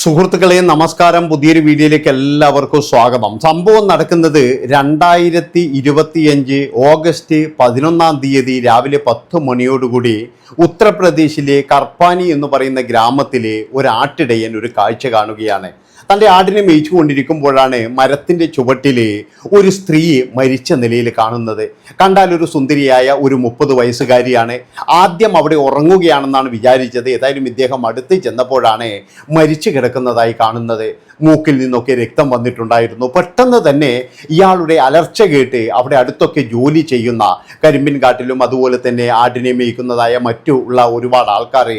സുഹൃത്തുക്കളെ നമസ്കാരം. പുതിയൊരു വീഡിയോയിലേക്ക് എല്ലാവർക്കും സ്വാഗതം. സംഭവം നടക്കുന്നത് രണ്ടായിരത്തി ഇരുപത്തിയഞ്ച് ഓഗസ്റ്റ് പതിനൊന്നാം തീയതി രാവിലെ പത്ത് മണിയോടുകൂടി ഉത്തർപ്രദേശിലെ കർപ്പാനി എന്ന് പറയുന്ന ഗ്രാമത്തിലെ ഒരു ആട്ടിടയൻ ഒരു കാഴ്ച കാണുകയാണ്. തന്റെ ആടിനെ മേയിച്ചു കൊണ്ടിരിക്കുമ്പോഴാണ് മരത്തിന്റെ ചുവട്ടിൽ ഒരു സ്ത്രീയെ മരിച്ച നിലയിൽ കാണുന്നത്. കണ്ടാൽ ഒരു സുന്ദരിയായ ഒരു മുപ്പത് വയസ്സുകാരിയാണ്. ആദ്യം അവിടെ ഉറങ്ങുകയാണെന്നാണ് വിചാരിച്ചത്. ഏതായാലും ഇദ്ദേഹം അടുത്ത് ചെന്നപ്പോഴാണ് മരിച്ചു കിടക്കുന്നതായി കാണുന്നത്. മൂക്കിൽ നിന്നൊക്കെ രക്തം വന്നിട്ടുണ്ടായിരുന്നു. പെട്ടെന്ന് തന്നെ ഇയാളുടെ അലർച്ച കേട്ട് അവിടെ അടുത്തൊക്കെ ജോലി ചെയ്യുന്ന കരിമ്പിൻ കാട്ടിലും അതുപോലെ തന്നെ ആടിനെ മേയ്ക്കുന്നതായ മറ്റു ഉള്ള ഒരുപാട് ആൾക്കാർ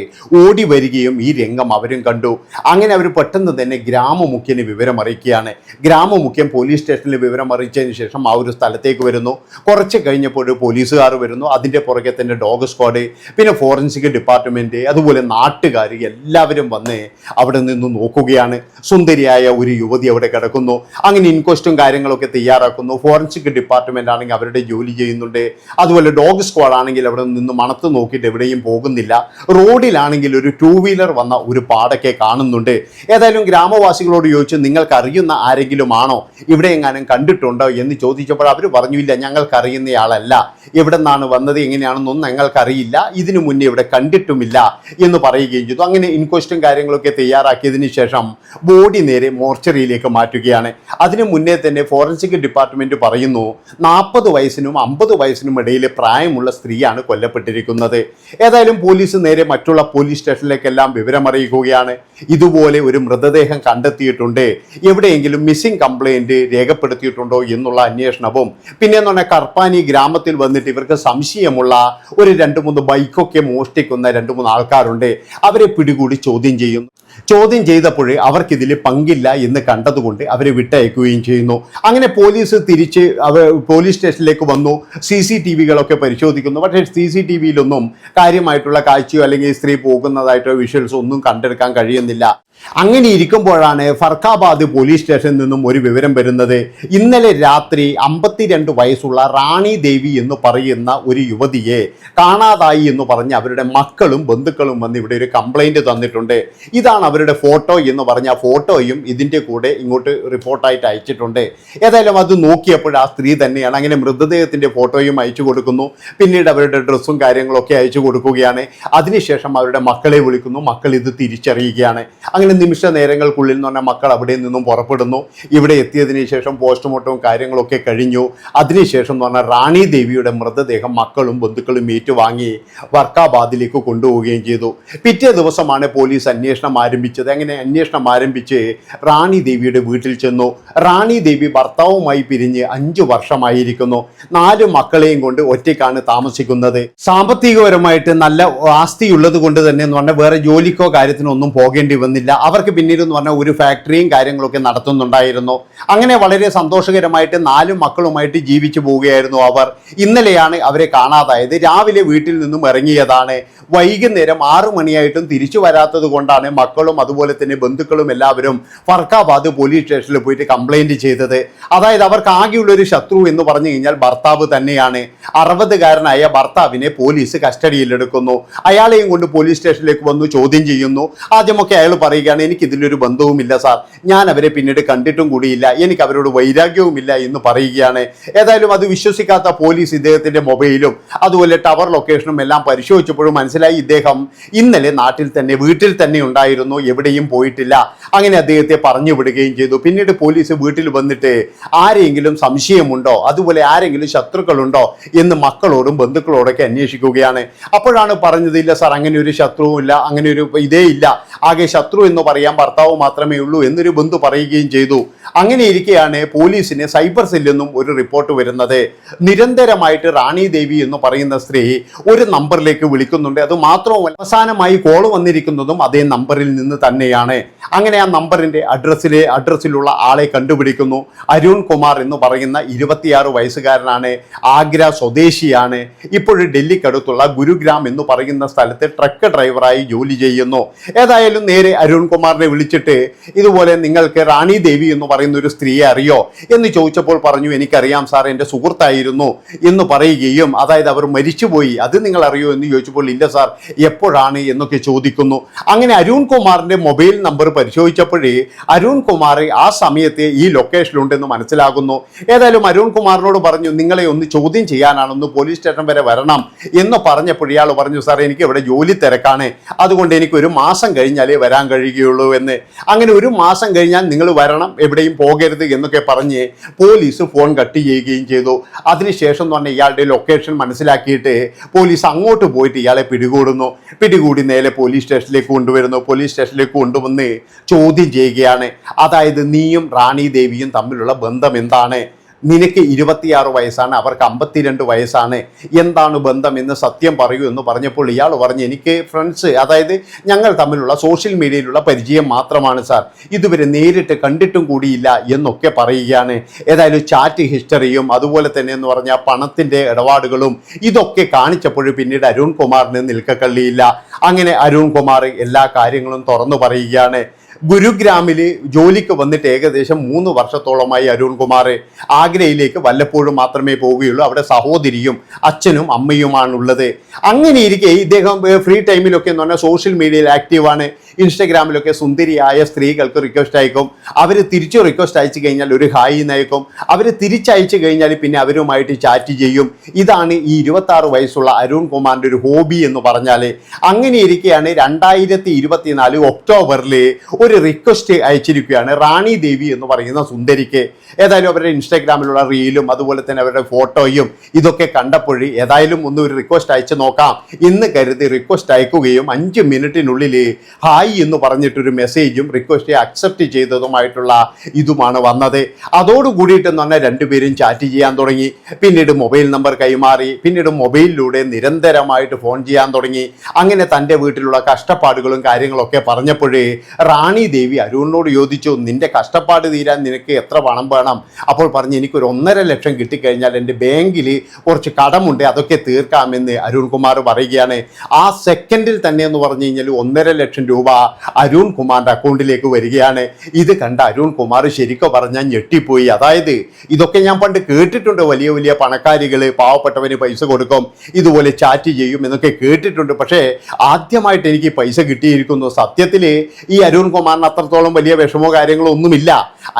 ഓടി വരികയും ഈ രംഗം അവരും കണ്ടു. അങ്ങനെ അവർ പെട്ടെന്ന് തന്നെ ഗ്രാമമുഖ്യന് വിവരം അറിയിക്കുകയാണ് ഗ്രാമമുഖ്യൻ പോലീസ് സ്റ്റേഷനിൽ വിവരം അറിയിച്ചതിന് ശേഷം ആ ഒരു സ്ഥലത്തേക്ക് വരുന്നു. കുറച്ച് കഴിഞ്ഞപ്പോൾ പോലീസുകാർ വരുന്നു. അതിന്റെ പുറകെ തന്നെ ഡോഗ് സ്ക്വാഡ് പിന്നെ ഫോറൻസിക് ഡിപ്പാർട്ട്മെന്റ് അതുപോലെ നാട്ടുകാർ എല്ലാവരും വന്ന് അവിടെ നിന്ന് നോക്കുകയാണ്. സുന്ദരിയായ ഒരു യുവതി അവിടെ കിടക്കുന്നു. അങ്ങനെ ഇൻക്വസ്റ്റും കാര്യങ്ങളൊക്കെ തയ്യാറാക്കുന്നു. ഫോറൻസിക് ഡിപ്പാർട്ട്മെന്റ് ആണെങ്കിൽ അവരുടെ ജോലി ചെയ്യുന്നുണ്ട്. അതുപോലെ ഡോഗ് സ്ക്വാഡ് ആണെങ്കിൽ അവിടെ നിന്ന് മണത്ത് നോക്കിയിട്ട് എവിടെയും പോകുന്നില്ല. റോഡിലാണെങ്കിൽ ഒരു ടൂ വീലർ വന്ന ഒരു പാടൊക്കെ കാണുന്നുണ്ട്. ഏതായാലും ഗ്രാമവാസികളോട് ചോദിച്ചു നിങ്ങൾക്ക് അറിയുന്ന ആരെങ്കിലും ആണോ? ഇവിടെ എങ്ങാനും കണ്ടിട്ടുണ്ടോ? എന്ന് ചോദിച്ചപ്പോൾ അവർ പറഞ്ഞില്ല ഞങ്ങൾക്ക് ഞങ്ങൾക്കറിയുന്നയാളല്ല എവിടെ നിന്നാണ് വന്നത്? എങ്ങനെയാണെന്നൊന്നും ഞങ്ങൾക്കറിയില്ല. ഇതിനു മുന്നേ ഇവിടെ കണ്ടിട്ടുമില്ല. എന്ന് പറയുകയും ചെയ്തു. അങ്ങനെ ഇൻക്വസ്റ്റും കാര്യങ്ങളൊക്കെ തയ്യാറാക്കിയതിനു ശേഷം ബോഡി നേരെ മോർച്ചറിയിലേക്ക് മാറ്റുകയാണ്. അതിനു മുന്നേ തന്നെ ഫോറൻസിക് ഡിപ്പാർട്ട്മെന്റ് പറയുന്നു നാൽപ്പത് വയസ്സിനും അമ്പത് വയസ്സിനും ഇടയിൽ പ്രായമുള്ള സ്ത്രീയാണ് കൊല്ലപ്പെട്ടിരിക്കുന്നത്. ഏതായാലും പോലീസ് നേരെ മറ്റുള്ള പോലീസ് സ്റ്റേഷനിലേക്കെല്ലാം വിവരം അറിയിക്കുകയാണ് ഇതുപോലെ ഒരു മൃതദേഹം കണ്ടെത്തിയിട്ടുണ്ട്. എവിടെയെങ്കിലും മിസ്സിംഗ് കംപ്ലൈന്റ് രേഖപ്പെടുത്തിയിട്ടുണ്ടോ എന്നുള്ള അന്വേഷണവും പിന്നെ എന്ന് പറഞ്ഞാൽ കർപ്പാനി ഗ്രാമത്തിൽ വന്നിട്ട് ഇവർക്ക് സംശയമുള്ള ഒരു രണ്ട് മൂന്ന് ബൈക്കൊക്കെ മോഷ്ടിക്കുന്ന രണ്ട് മൂന്ന് ആൾക്കാരുണ്ട്. അവരെ പിടികൂടി ചോദ്യം ചെയ്യുന്നു. ചോദ്യം ചെയ്തപ്പോഴേ അവർക്കിതിൽ പങ്കില്ല എന്ന് കണ്ടതുകൊണ്ട് അവരെ വിട്ടയക്കുകയും ചെയ്യുന്നു. അങ്ങനെ പോലീസ് തിരിച്ച് അവർ പോലീസ് സ്റ്റേഷനിലേക്ക് വന്നു. സി സി ടി വികളൊക്കെ പരിശോധിക്കുന്നു. പക്ഷേ സി സി ടി വിയിലൊന്നും കാര്യമായിട്ടുള്ള കാഴ്ചയോ അല്ലെങ്കിൽ സ്ത്രീ പോകുന്നതായിട്ടോ വിഷ്വൽസ് ഒന്നും കണ്ടെടുക്കാൻ കഴിയുന്നില്ല. അങ്ങനെ ഇരിക്കുമ്പോഴാണ് ഫർഖാബാദ് പോലീസ് സ്റ്റേഷനിൽ നിന്നും ഒരു വിവരം വരുന്നത്. ഇന്നലെ രാത്രി അമ്പത്തിരണ്ട് വയസ്സുള്ള റാണി ദേവി എന്ന് പറയുന്ന ഒരു യുവതിയെ കാണാതായി എന്ന് പറഞ്ഞ് അവരുടെ മക്കളും ബന്ധുക്കളും വന്ന് ഇവിടെ ഒരു കംപ്ലൈന്റ് തന്നിട്ടുണ്ട്. ഇതാണ് അവരുടെ ഫോട്ടോ എന്ന് പറഞ്ഞ ഫോട്ടോയും ഇതിന്റെ കൂടെ ഇങ്ങോട്ട് റിപ്പോർട്ടായിട്ട് അയച്ചിട്ടുണ്ട്. ഏതായാലും അത് നോക്കിയപ്പോൾ ആ സ്ത്രീ തന്നെയാണ്. അങ്ങനെ മൃതദേഹത്തിന്റെ ഫോട്ടോയും അയച്ചു കൊടുക്കുന്നു. പിന്നീട് അവരുടെ ഡ്രസ്സും കാര്യങ്ങളൊക്കെ അയച്ചു കൊടുക്കുകയാണ്. അതിനുശേഷം അവരുടെ മക്കളെ വിളിക്കുന്നു. മക്കൾ ഇത് തിരിച്ചറിയുകയാണ്. അങ്ങനെ നിമിഷ നേരങ്ങൾക്കുള്ളിൽ എന്ന് പറഞ്ഞാൽ മക്കൾ അവിടെ നിന്നും പുറപ്പെടുന്നു. ഇവിടെ എത്തിയതിനു ശേഷം പോസ്റ്റ്മോർട്ടവും കാര്യങ്ങളൊക്കെ കഴിഞ്ഞു. അതിനുശേഷം എന്ന് പറഞ്ഞാൽ റാണി ദേവിയുടെ മൃതദേഹം മക്കളും ബന്ധുക്കളും ഏറ്റുവാങ്ങി വർക്കാബാദിലേക്ക് കൊണ്ടുപോവുകയും ചെയ്തു. പിറ്റേ ദിവസമാണ് പോലീസ് അന്വേഷണം ആരംഭിച്ചത്. അങ്ങനെ അന്വേഷണം ആരംഭിച്ച് റാണി ദേവിയുടെ വീട്ടിൽ ചെന്നു. റാണി ദേവി ഭർത്താവുമായി പിരിഞ്ഞ് അഞ്ചു വർഷമായിരിക്കുന്നു. നാല് മക്കളെയും കൊണ്ട് ഒറ്റയ്ക്കാണ് താമസിക്കുന്നത്. സാമ്പത്തികപരമായിട്ട് നല്ല ആസ്തിയുള്ളത് കൊണ്ട് തന്നെ എന്ന് പറഞ്ഞാൽ വേറെ ജോലിക്കോ കാര്യത്തിനോ ഒന്നും പോകേണ്ടി വന്നില്ല. അവർക്ക് പിന്നീട് എന്ന് പറഞ്ഞാൽ ഒരു ഫാക്ടറിയും കാര്യങ്ങളൊക്കെ നടത്തുന്നുണ്ടായിരുന്നു. അങ്ങനെ വളരെ സന്തോഷകരമായിട്ട് നാല് മക്കളുമായിട്ട് ജീവിച്ചു പോവുകയായിരുന്നു അവർ. ഇന്നലെയാണ് അവരെ കാണാതായത്. രാവിലെ വീട്ടിൽ നിന്നും ഇറങ്ങിയതാണ്. വൈകുന്നേരം ആറു മണിയായിട്ടും തിരിച്ചു വരാത്തത് കൊണ്ടാണ് മക്കളും അതുപോലെ തന്നെ ബന്ധുക്കളും എല്ലാവരും ഫർക്കാബാദ് പോലീസ് സ്റ്റേഷനിൽ പോയിട്ട് കംപ്ലൈന്റ് ചെയ്തത്. അതായത് അവർക്ക് ആകെയുള്ള ഒരു ശത്രു എന്ന് പറഞ്ഞു കഴിഞ്ഞാൽ ഭർത്താവ് തന്നെയാണ്. അറുപതുകാരനായ ഭർത്താവിനെ പോലീസ് കസ്റ്റഡിയിലെടുക്കുന്നു. അയാളെയും കൊണ്ട് പോലീസ് സ്റ്റേഷനിലേക്ക് വന്നു ചോദ്യം ചെയ്യുന്നു. ആദ്യമൊക്കെ അയാൾ പറയുകയാണ് എനിക്ക് ഇതിലൊരു ബന്ധവുമില്ല സാർ ഞാൻ അവരെ പിന്നീട് കണ്ടിട്ടും കൂടിയില്ല. എനിക്ക് അവരോട് വൈരാഗ്യവുമില്ല എന്ന് പറയുകയാണ്. ഏതായാലും അത് വിശ്വസിക്കാത്ത പോലീസ് ഇദ്ദേഹത്തിന്റെ മൊബൈലും അതുപോലെ ടവർ ലൊക്കേഷനും എല്ലാം പരിശോധിച്ചപ്പോഴും മനസ്സിലായി ഇദ്ദേഹം ഇന്നലെ നാട്ടിൽ തന്നെ വീട്ടിൽ തന്നെ ഉണ്ടായിരുന്നു എവിടെയും പോയിട്ടില്ല. അങ്ങനെ അദ്ദേഹത്തെ പറഞ്ഞു വിടുകയും ചെയ്തു. പിന്നീട് പോലീസ് വീട്ടിൽ വന്നിട്ട് ആരെങ്കിലും സംശയമുണ്ടോ അതുപോലെ ആരെങ്കിലും ശത്രുക്കളുണ്ടോ എന്ന് മക്കളോടും ബന്ധുക്കളോടൊക്കെ അന്വേഷിക്കുകയാണ്. അപ്പോഴാണ് പറഞ്ഞത് ഇല്ല സാർ അങ്ങനെ ഒരു ശത്രുവും ഇല്ല അങ്ങനെ ഒരു ഇതേ ഇല്ല ആകെ ശത്രു എന്ന് പറയാൻ ഭർത്താവ് മാത്രമേ ഉള്ളൂ എന്നൊരു ബന്ധു പറയുകയും ചെയ്തു. അങ്ങനെ ഇരിക്കെയാണ് പോലീസിന് സൈബർ സെല്ലെന്നും ഒരു റിപ്പോർട്ട് വരുന്നത്. നിരന്തരമായിട്ട് റാണി ദേവി എന്ന് പറയുന്ന സ്ത്രീ ഒരു നമ്പറിലേക്ക് വിളിക്കുന്നുണ്ട്. അത് മാത്രവുമല്ല അവസാനമായി കോൾ വന്നിരിക്കുന്നതും അതേ നമ്പറിൽ നിന്ന് തന്നെയാണ്. അങ്ങനെ ആ നമ്പറിന്റെ അഡ്രസ്സിലെ അഡ്രസ്സിലുള്ള ആളെ കണ്ടുപിടിക്കുന്നു. അരുൺ കുമാർ എന്ന് പറയുന്ന ഇരുപത്തിയാറ് വയസ്സുകാരനാണ്. ആഗ്ര സ്വദേശിയാണ്. ഇപ്പോൾ ഡൽഹിക്കടുത്തുള്ള ഗുരുഗ്രാം എന്ന് പറയുന്ന സ്ഥലത്ത് ട്രക്ക് ഡ്രൈവറായി ജോലി ചെയ്യുന്നു. ഏതായാലും നേരെ അരുൺ അരുൺ കുമാറിനെ വിളിച്ചിട്ട് ഇതുപോലെ നിങ്ങൾക്ക് റാണി ദേവി എന്ന് പറയുന്ന ഒരു സ്ത്രീയെ അറിയോ എന്ന് ചോദിച്ചപ്പോൾ പറഞ്ഞു എനിക്കറിയാം സാർ എന്റെ സുഹൃത്തായിരുന്നു എന്ന് പറയുകയും അതായത് അവർ മരിച്ചുപോയി. അത് നിങ്ങൾ അറിയോ എന്ന് ചോദിച്ചപ്പോൾ ഇല്ല സാർ എപ്പോഴാണ്? എന്നൊക്കെ ചോദിക്കുന്നു. അങ്ങനെ അരുൺകുമാറിന്റെ മൊബൈൽ നമ്പർ പരിശോധിച്ചപ്പോഴേ അരുൺകുമാർ ആ സമയത്ത് ഈ ലൊക്കേഷനിലുണ്ടെന്ന് മനസ്സിലാകുന്നു. ഏതായാലും അരുൺകുമാറിനോട് പറഞ്ഞു നിങ്ങളെ ഒന്ന് ചോദ്യം ചെയ്യാനാണെന്ന് പോലീസ് സ്റ്റേഷൻ വരെ വരണം എന്ന് പറഞ്ഞപ്പോൾ ഇയാൾ പറഞ്ഞു സാർ എനിക്ക് ഇവിടെ ജോലി തിരക്കാണ്. അതുകൊണ്ട് എനിക്ക് ഒരു മാസം കഴിഞ്ഞാലേ വരാൻ കഴിയുകയുള്ളൂ എന്ന്. അങ്ങനെ ഒരു മാസം കഴിഞ്ഞാൽ നിങ്ങൾ വരണം എവിടെയും പോകരുത് എന്നൊക്കെ പറഞ്ഞ് പോലീസ് ഫോൺ കട്ട് ചെയ്യുകയും ചെയ്തു. അതിനുശേഷം എന്ന് പറഞ്ഞാൽ ഇയാളുടെ ലൊക്കേഷൻ മനസ്സിലാക്കിയിട്ട് പോലീസ് അങ്ങോട്ട് പോയിട്ട് ഇയാളെ പിടികൂടുന്നു. പിടികൂടി നേരെ പോലീസ് സ്റ്റേഷനിലേക്ക് കൊണ്ടുവരുന്നു. പോലീസ് സ്റ്റേഷനിലേക്ക് കൊണ്ടുവന്ന് ചോദ്യം ചെയ്യുകയാണ്. അതായത് നീയും റാണി ദേവിയും തമ്മിലുള്ള ബന്ധം എന്താണ്? നിനക്ക് ഇരുപത്തിയാറ് വയസ്സാണ് അവർക്ക് അമ്പത്തിരണ്ട് വയസ്സാണ്. എന്താണ് ബന്ധം എന്ന് സത്യം പറയൂ എന്ന് പറഞ്ഞപ്പോൾ ഇയാൾ പറഞ്ഞു എനിക്ക് ഫ്രണ്ട്സ് അതായത് ഞങ്ങൾ തമ്മിലുള്ള സോഷ്യൽ മീഡിയയിലുള്ള പരിചയം മാത്രമാണ് സാർ ഇതുവരെ നേരിട്ട് കണ്ടിട്ടും കൂടിയില്ല എന്നൊക്കെ പറയുകയാണ്. ഏതായാലും ചാറ്റ് ഹിസ്റ്ററിയും അതുപോലെ തന്നെ എന്ന് പറഞ്ഞാൽ പണത്തിന്റെ ഇടപാടുകളും ഇതൊക്കെ കാണിച്ചപ്പോൾ പിന്നീട് അരുൺ കുമാറിന് നിൽക്കക്കള്ളിയില്ല. അങ്ങനെ അരുൺ കുമാർ എല്ലാ കാര്യങ്ങളും തുറന്നു പറയുകയാണ്. ഗുരുഗ്രാമിൽ ജോലിക്ക് വന്നിട്ട് ഏകദേശം മൂന്ന് വർഷത്തോളമായി അരുൺകുമാർ ആഗ്രയിലേക്ക് വല്ലപ്പോഴും മാത്രമേ പോവുകയുള്ളൂ. അവിടെ സഹോദരിയും അച്ഛനും അമ്മയുമാണുള്ളത്. അങ്ങനെ ഇരിക്കെ ഇദ്ദേഹം ഫ്രീ ടൈമിലൊക്കെ എന്ന് പറഞ്ഞാൽ സോഷ്യൽ മീഡിയയിൽ ആക്റ്റീവാണ് ഇൻസ്റ്റഗ്രാമിലൊക്കെ സുന്ദരിയായ സ്ത്രീകൾക്ക് റിക്വസ്റ്റ് അയക്കും. അവർ തിരിച്ചു റിക്വസ്റ്റ് അയച്ചു കഴിഞ്ഞാൽ ഒരു ഹായ് നയക്കും അവർ തിരിച്ചയച്ചു കഴിഞ്ഞാൽ പിന്നെ അവരുമായിട്ട് ചാറ്റ് ചെയ്യും. ഇതാണ് ഈ ഇരുപത്തി ആറ് വയസ്സുള്ള അരുൺ കുമാറിന്റെ ഒരു ഹോബി എന്ന് പറഞ്ഞാൽ അങ്ങനെ ഇരിക്കെയാണ് രണ്ടായിരത്തി ഇരുപത്തിനാല് ഒക്ടോബറിൽ ഒരു റിക്വസ്റ്റ് അയച്ചിരിക്കുകയാണ്. റാണി ദേവി എന്ന് പറയുന്ന സുന്ദരിക്ക് ഏതായാലും അവരുടെ ഇൻസ്റ്റാഗ്രാമിലുള്ള റീലും അതുപോലെ തന്നെ അവരുടെ ഫോട്ടോയും ഇതൊക്കെ കണ്ടപ്പോൾ ഏതായാലും ഒന്ന് ഒരു റിക്വസ്റ്റ് അയച്ചു നോക്കാം. ഇന്ന് കരുതി റിക്വസ്റ്റ് അയക്കുകയും അഞ്ച് മിനിറ്റിനുള്ളിൽ ഹായ് എന്ന് പറഞ്ഞിട്ടൊരു മെസ്സേജും റിക്വസ്റ്റ് അക്സെപ്റ്റ് ചെയ്തതുമായിട്ടുള്ള ഇതുമാണ് വന്നത്. അതോട് കൂടിയിട്ടെന്ന് പറഞ്ഞാൽ രണ്ടുപേരും ചാറ്റ് ചെയ്യാൻ തുടങ്ങി. പിന്നീട് മൊബൈൽ നമ്പർ കൈമാറി. പിന്നീട് മൊബൈലിലൂടെ നിരന്തരമായിട്ട് ഫോൺ ചെയ്യാൻ തുടങ്ങി. അങ്ങനെ തന്റെ വീട്ടിലുള്ള കഷ്ടപ്പാടുകളും കാര്യങ്ങളൊക്കെ പറഞ്ഞപ്പോഴേ റാണി ദേവി അരുണിനോട് ചോദിച്ചു നിന്റെ കഷ്ടപ്പാട് തീരാൻ നിനക്ക് എത്ര പണം വേണം? അപ്പോൾ പറഞ്ഞ് എനിക്കൊരു ഒന്നര ലക്ഷം കിട്ടിക്കഴിഞ്ഞാൽ എന്റെ ബാങ്കിൽ കുറച്ച് കടമുണ്ട് അതൊക്കെ തീർക്കാമെന്ന് അരുൺകുമാർ പറയുകയാണ്. ആ സെക്കൻഡിൽ തന്നെ എന്ന് പറഞ്ഞു കഴിഞ്ഞാൽ ഒന്നര ലക്ഷം രൂപ അരുൺ കുമാറിന്റെ അക്കൗണ്ടിലേക്ക് വരികയാണ്. ഇത് കണ്ട അരുൺ കുമാർ ശരിക്കും പറഞ്ഞാൽ ഞെട്ടിപ്പോയി. അതായത് ഇതൊക്കെ ഞാൻ പണ്ട് കേട്ടിട്ടുണ്ട്. വലിയ വലിയ പണക്കാരികൾ പാവപ്പെട്ടവന് പൈസ കൊടുക്കും ഇതുപോലെ ചാറ്റ് ചെയ്യും എന്നൊക്കെ കേട്ടിട്ടുണ്ട്. പക്ഷേ ആദ്യമായിട്ട് എനിക്ക് പൈസ കിട്ടിയിരിക്കുന്നു. സത്യത്തിൽ ഈ അരുൺ കുമാറിന് അത്രത്തോളം വലിയ വിഷമോ കാര്യങ്ങളോ ഒന്നുമില്ല.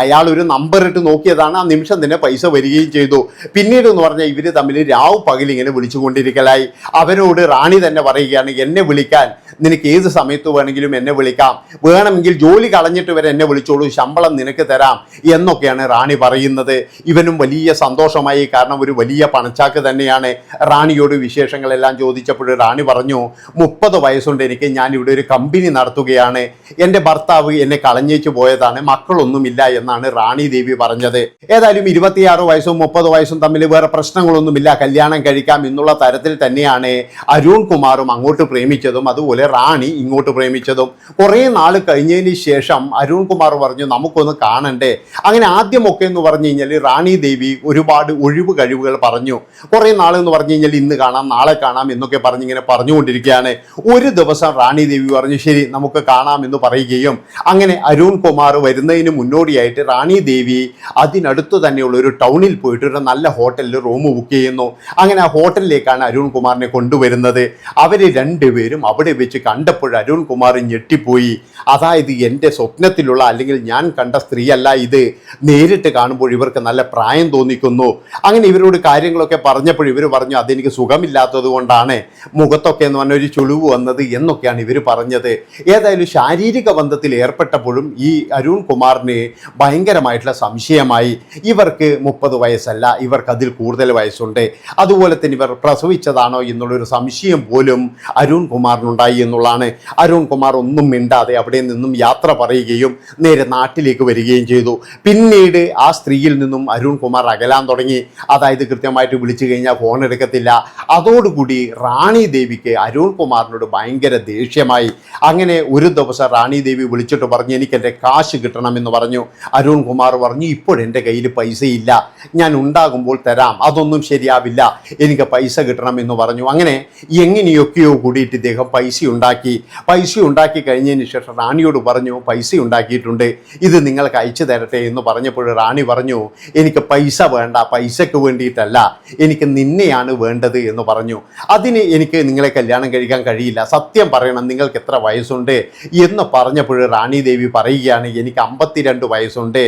അയാൾ ഒരു നമ്പർ ഇട്ട് നോക്കിയതാണ്. ആ നിമിഷം തന്നെ പൈസ വരികയും ചെയ്തു. പിന്നീട് എന്ന് പറഞ്ഞാൽ ഇവർ തമ്മിൽ രാവ് പകലിങ്ങനെ വിളിച്ചുകൊണ്ടിരിക്കലായി. അവരോട് റാണി തന്നെ പറയുകയാണ് എന്നെ വിളിക്കാൻ. നിനക്ക് ഏത് സമയത്ത് വേണമെങ്കിലും എന്നെ വിളിക്കാം. വേണമെങ്കിൽ ജോലി കളഞ്ഞിട്ട് വരെ എന്നെ വിളിച്ചോളൂ. ശമ്പളം നിനക്ക് തരാം. എന്നൊക്കെയാണ് റാണി പറയുന്നത്. ഇവനും വലിയ സന്തോഷമായി. കാരണം ഒരു വലിയ പണച്ചാക്ക് തന്നെയാണ്. റാണിയോട് വിശേഷങ്ങളെല്ലാം ചോദിച്ചപ്പോൾ റാണി പറഞ്ഞു മുപ്പത് വയസ്സുണ്ട് എനിക്ക് ഞാൻ ഇവിടെ ഒരു കമ്പനി നടത്തുകയാണ്. എന്റെ ഭർത്താവ് എന്നെ കളഞ്ഞേച്ചു പോയതാണ്. മക്കളൊന്നുമില്ല എന്നാണ് റാണി ദേവി പറഞ്ഞത്. ഏതായാലും ഇരുപത്തിയാറ് വയസ്സും മുപ്പത് വയസ്സും തമ്മിൽ വേറെ പ്രശ്നങ്ങളൊന്നുമില്ല. കല്യാണം കഴിക്കാം എന്നുള്ള തരത്തിൽ തന്നെയാണ് അരുൺ കുമാറും അങ്ങോട്ട് പ്രേമിച്ചതും അതുപോലെ റാണി ഇങ്ങോട്ട് പ്രേമിച്ചതും. കുറേ നാൾ കഴിഞ്ഞതിന് ശേഷം അരുൺ കുമാർ പറഞ്ഞു നമുക്കൊന്ന് കാണണ്ടേ? അങ്ങനെ ആദ്യമൊക്കെ എന്ന് പറഞ്ഞു കഴിഞ്ഞാൽ റാണി ദേവി ഒരുപാട് ഒഴിവ് കഴിവുകൾ പറഞ്ഞു. കുറേ നാൾ എന്ന് പറഞ്ഞു കഴിഞ്ഞാൽ ഇന്ന് കാണാം നാളെ കാണാം എന്നൊക്കെ പറഞ്ഞിങ്ങനെ പറഞ്ഞുകൊണ്ടിരിക്കുകയാണ്. ഒരു ദിവസം റാണി ദേവി പറഞ്ഞു ശരി നമുക്ക് കാണാം എന്ന് പറയുകയും അങ്ങനെ അരുൺ കുമാർ വരുന്നതിന് മുന്നോടിയായിട്ട് റാണി ദേവി അതിനടുത്ത് തന്നെയുള്ള ഒരു ടൗണിൽ പോയിട്ട് ഒരു നല്ല ഹോട്ടലിൽ റൂം ബുക്ക് ചെയ്യുന്നു. അങ്ങനെ ആ ഹോട്ടലിലേക്കാണ് അരുൺ കുമാറിനെ കൊണ്ടുവരുന്നത്. അവർ രണ്ടുപേരും അവിടെ വെച്ച് കണ്ടപ്പോൾ അരുൺ കുമാർ ഞെട്ടിപ്പോയി. അതായത് എന്റെ സ്വപ്നത്തിലുള്ള അല്ലെങ്കിൽ ഞാൻ കണ്ട സ്ത്രീയല്ല ഇത്. നേരിട്ട് കാണുമ്പോൾ ഇവർക്ക് നല്ല പ്രായം തോന്നിക്കുന്നു. അങ്ങനെ ഇവരോട് കാര്യങ്ങളൊക്കെ പറഞ്ഞപ്പോൾ ഇവർ പറഞ്ഞു അതെനിക്ക് സുഖമില്ലാത്തത് കൊണ്ടാണ്. മുഖത്തൊക്കെ എന്ന് പറഞ്ഞ ഒരു ചുളിവ് വന്നത് എന്നൊക്കെയാണ് ഇവർ പറഞ്ഞത്. ഏതായാലും ശാരീരിക ബന്ധത്തിൽ ഏർപ്പെട്ടപ്പോഴും ഈ അരുൺ കുമാറിന് ഭയങ്കരമായിട്ടുള്ള സംശയമായി ഇവർക്ക് മുപ്പത് വയസ്സല്ല ഇവർക്ക് അതിൽ കൂടുതൽ വയസ്സുണ്ട് അതുപോലെ തന്നെ ഇവർ പ്രസവിച്ചതാണോ എന്നുള്ളൊരു സംശയം പോലും അരുൺ കുമാറിനുണ്ടായി എന്നുള്ളതാണ്. അരുൺ കുമാർ ഒന്നും മിണ്ടാതെ അവിടെ നിന്നും യാത്ര പറയുകയും നേരെ നാട്ടിലേക്ക് വരികയും ചെയ്തു. പിന്നീട് ആ സ്ത്രീയിൽ നിന്നും അരുൺ കുമാർ അകലാൻ തുടങ്ങി. അതായത് കൃത്യമായിട്ട് വിളിച്ചു കഴിഞ്ഞാൽ ഫോൺ എടുക്കത്തില്ല. അതോടുകൂടി റാണി ദേവിക്ക് അരുൺ കുമാറിനോട് ഭയങ്കര ദേഷ്യമായി. അങ്ങനെ ഒരു ദിവസം റാണി ദേവി വിളിച്ചിട്ട് പറഞ്ഞു എനിക്ക് എന്റെ കാശ് കിട്ടണമെന്ന് പറഞ്ഞു. അരുൺ കുമാർ പറഞ്ഞു ഇപ്പോഴെന്റെ കയ്യിൽ പൈസയില്ല. ഞാൻ ഉണ്ടാകുമ്പോൾ തരാം. അതൊന്നും ശരിയാവില്ല. എനിക്ക് പൈസ കിട്ടണമെന്ന് പറഞ്ഞു. അങ്ങനെ എങ്ങനെയൊക്കെയോ കൂടിയിട്ട് ഇദ്ദേഹം പൈസ ഉണ്ടാക്കി. പൈസ ഉണ്ടാക്കി കഴിഞ്ഞതിന് ശേഷം റാണിയോട് പറഞ്ഞു പൈസ ഉണ്ടാക്കിയിട്ടുണ്ട്. ഇത് നിങ്ങൾക്ക് അയച്ചു തരട്ടെ എന്ന് പറഞ്ഞപ്പോൾ റാണി പറഞ്ഞു എനിക്ക് പൈസ വേണ്ട. പൈസയ്ക്ക് വേണ്ടിയിട്ടല്ല. എനിക്ക് നിന്നെയാണ് വേണ്ടത് എന്ന് പറഞ്ഞു. അതിന് എനിക്ക് നിങ്ങളെ കല്യാണം കഴിക്കാൻ കഴിയില്ല. സത്യം പറയണം. നിങ്ങൾക്ക് എത്ര വയസ്സുണ്ട്? എന്ന് പറഞ്ഞപ്പോൾ റാണി ദേവി പറയുകയാണ് എനിക്ക് അമ്പത്തിരണ്ട് വയസ്സുണ്ട്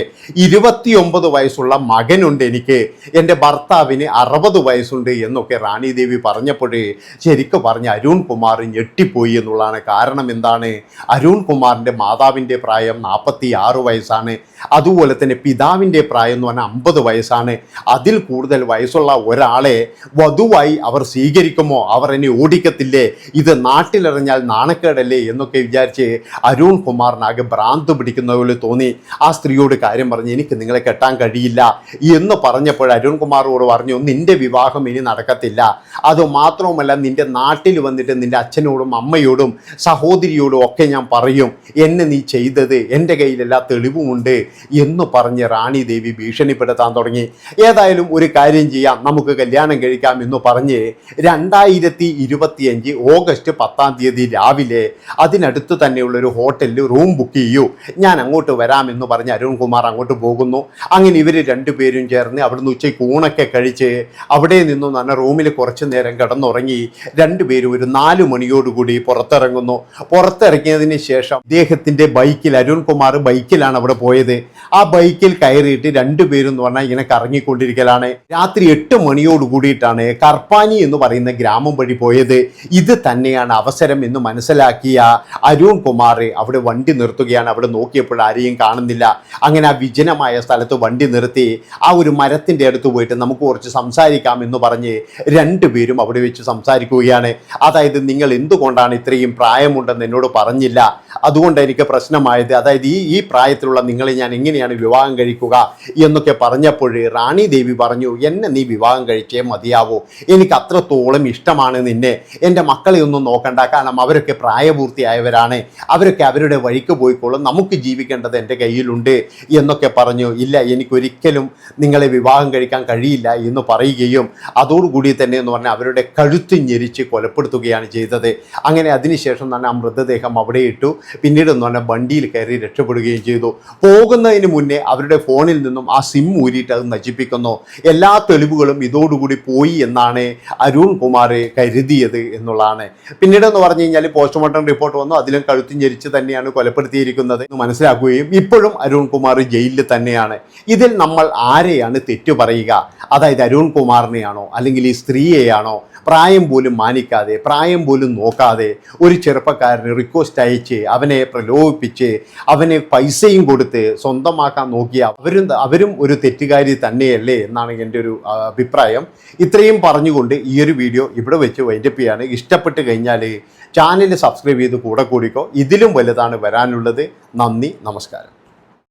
ഇരുപത്തിയൊമ്പത് വയസ്സുള്ള മകനുണ്ട് എനിക്ക് എന്റെ ഭർത്താവിന് അറുപത് വയസ്സുണ്ട് എന്നൊക്കെ റാണി ദേവി പറഞ്ഞപ്പോൾ ശരിക്കും പറഞ്ഞ അരുൺ കുമാർ ഞെട്ടിപ്പോയി എന്നുള്ളതാണ് കാരണം എന്താണ്? അരുൺ കുമാറിന്റെ മാതാവിന്റെ പ്രായം നാൽപ്പത്തി ആറ് വയസ്സാണ് അതുപോലെ തന്നെ പിതാവിന്റെ പ്രായം എന്ന് പറഞ്ഞാൽ അമ്പത് വയസ്സാണ്. അതിൽ കൂടുതൽ വയസ്സുള്ള ഒരാളെ വധുവായി അവർ സ്വീകരിക്കുമോ? അവർ എന്നെ ഓടിക്കത്തില്ലേ? ഇത് നാട്ടിലിറങ്ങിയാൽ നാണക്കേടല്ലേ? എന്നൊക്കെ വിചാരിച്ച് അരുൺ കുമാറിനാകെ ഭ്രാന്ത് പിടിക്കുന്ന പോലെ തോന്നി. ആ സ്ത്രീയോട് കാര്യം പറഞ്ഞ് എനിക്ക് നിങ്ങളെ കെട്ടാൻ കഴിയില്ല എന്ന് പറഞ്ഞപ്പോൾ അരുൺ കുമാറോട് പറഞ്ഞു നിന്റെ വിവാഹം ഇനി നടക്കത്തില്ല. അത് മാത്രവുമല്ല നിന്റെ നാട്ടിൽ വന്നിട്ട് നിന്റെ അച്ഛനോടും അമ്മയോടും സഹോദരിയോടും ഒക്കെ ഞാൻ പറയും. എന്നെ നീ ചെയ്തത് എന്റെ കയ്യിലെല്ലാ തെളിവുമുണ്ട് എന്ന് പറഞ്ഞ് റാണി ദേവി ഭീഷണിപ്പെടുത്താൻ തുടങ്ങി. ഏതായാലും ഒരു കാര്യം ചെയ്യാം. നമുക്ക് കല്യാണം കഴിക്കാം എന്ന് പറഞ്ഞ് രണ്ടായിരത്തി ഇരുപത്തിയഞ്ച് ഓഗസ്റ്റ് പത്താം തീയതി രാവിലെ അതിനടുത്ത് തന്നെയുള്ള ഒരു ഹോട്ടലിൽ റൂം ബുക്ക് ചെയ്യൂ. ഞാൻ അങ്ങോട്ട് വരാമെന്ന് പറഞ്ഞ് അരുൺകുമാർ അങ്ങോട്ട് പോകുന്നു. അങ്ങനെ ഇവർ രണ്ടുപേരും ചേർന്ന് അവിടുന്ന് ഉച്ചയ്ക്ക് ഊണൊക്കെ കഴിച്ച് അവിടെ നിന്നും തന്നെ റൂമിൽ കുറച്ച് നേരം കിടന്നുറങ്ങി രണ്ടുപേരും ഒരു നാല് മണിയോടുകൂടി പുറത്തിറങ്ങുന്നു. പുറത്തിറങ്ങിയതിന് ശേഷം അദ്ദേഹത്തിന്റെ ബൈക്കിൽ അരുൺകുമാർ ബൈക്കിലാണ് അവിടെ പോയത്. ആ ബൈക്കിൽ കയറിയിട്ട് രണ്ടുപേരും എന്ന് പറഞ്ഞാൽ ഇങ്ങനെ കറങ്ങിക്കൊണ്ടിരിക്കലാണ്. രാത്രി എട്ട് മണിയോട് കൂടിയിട്ടാണ് കർപ്പാനി എന്ന് പറയുന്ന ഗ്രാമം വഴി പോയത്. ഇത് തന്നെയാണ് അവസരം എന്ന് മനസ്സിലാക്കിയ അരുൺ കുമാർ അവിടെ വണ്ടി നിർത്തുകയാണ്. അവിടെ നോക്കിയപ്പോൾ ആരെയും കാണുന്നില്ല. അങ്ങനെ ആ വിജനമായ സ്ഥലത്ത് വണ്ടി നിർത്തി ആ ഒരു മരത്തിന്റെ അടുത്ത് പോയിട്ട് നമുക്ക് കുറച്ച് സംസാരിക്കാം എന്ന് പറഞ്ഞ് രണ്ടുപേരും അവിടെ വെച്ച് സംസാരിക്കുകയാണ്. അതായത് നിങ്ങൾ എന്തുകൊണ്ടാണ് ഇത്രയും പ്രായമുണ്ടെന്ന് എന്നോട് പറഞ്ഞില്ല. അതുകൊണ്ട് എനിക്ക് പ്രശ്നമായത് അതായത് ഈ ഈ പ്രായത്തിലുള്ള നിങ്ങളെ ഞാൻ എങ്ങനെയാണ് വിവാഹം കഴിക്കുക എന്നൊക്കെ പറഞ്ഞപ്പോൾ റാണി ദേവി പറഞ്ഞു എന്നെ നീ വിവാഹം കഴിച്ചേ മതിയാവൂ. എനിക്ക് അത്രത്തോളം ഇഷ്ടമാണ് നിന്നെ. എന്റെ മക്കളെ ഒന്നും നോക്കണ്ട. കാരണം അവരൊക്കെ പ്രായപൂർത്തിയായവരാണ്. അവരൊക്കെ അവരുടെ വഴിക്ക് പോയിക്കോളും നമുക്ക് ജീവിക്കേണ്ടത് എന്റെ കയ്യിലുണ്ട് എന്നൊക്കെ പറഞ്ഞു ഇല്ല എനിക്കൊരിക്കലും നിങ്ങളെ വിവാഹം കഴിക്കാൻ കഴിയില്ല എന്ന് പറയുകയും അതോടുകൂടി തന്നെ എന്ന് പറഞ്ഞാൽ അവരുടെ കഴുത്ത് ഞെരിച്ച് കൊലപ്പെടുത്തുകയാണ് ചെയ്തത്. അങ്ങനെ അതിനുശേഷം തന്നെ ആ മൃതദേഹം അവിടെ ഇട്ടു. പിന്നീട് എന്ന് പറഞ്ഞാൽ വണ്ടിയിൽ കയറി രക്ഷപ്പെടുകയും ചെയ്തു. പോകുന്നതിന് മുന്നേ അവരുടെ ഫോണിൽ നിന്നും ആ സിം ഊരിയിട്ട് അത് നശിപ്പിക്കുന്നു. എല്ലാ തെളിവുകളും ഇതോടുകൂടി പോയി എന്നാണ് അരുൺ കുമാർ കരുതിയത് എന്നുള്ളതാണ്. പിന്നീട് എന്ന് പറഞ്ഞു കഴിഞ്ഞാൽ പോസ്റ്റ്മോർട്ടം റിപ്പോർട്ട് വന്നു. അതിലും കഴുത്ത് ഞെരിച്ച് തന്നെയാണ് കൊലപ്പെടുത്തിയിരിക്കുന്നത് മനസ്സിലാക്കുകയും ഇപ്പോഴും അരുൺകുമാർ ജയിലിൽ തന്നെയാണ്. ഇതിൽ നമ്മൾ ആരെയാണ് തെറ്റു പറയുക? അതായത് അരുൺ കുമാറിനെയാണോ അല്ലെങ്കിൽ ഈ സ്ത്രീയെയാണോ? പ്രായം പോലും മാനിക്കാതെ പ്രായം പോലും നോക്കാതെ ഒരു ചെറുപ്പക്കാരന് റിക്വസ്റ്റ് അയച്ച് അവനെ പ്രലോഭിപ്പിച്ച് അവനെ പൈസയും കൊടുത്ത് സ്വന്തമാക്കാൻ നോക്കിയ അവരും അവരും ഒരു തെറ്റുകാരി തന്നെയല്ലേ എന്നാണ് എന്റെ ഒരു അഭിപ്രായം. ഇത്രയും പറഞ്ഞുകൊണ്ട് ഈ ഒരു വീഡിയോ ഇവിടെ വെച്ച് വൈൻഡപ്പ് ചെയ്യാണ്. ഇഷ്ടപ്പെട്ട് കഴിഞ്ഞാൽ ചാനൽ സബ്സ്ക്രൈബ് ചെയ്ത് കൂടെ കൂടിക്കോ. ഇതിലും വലുതാണ് വരാനുള്ളത്. നന്ദി നമസ്കാരം.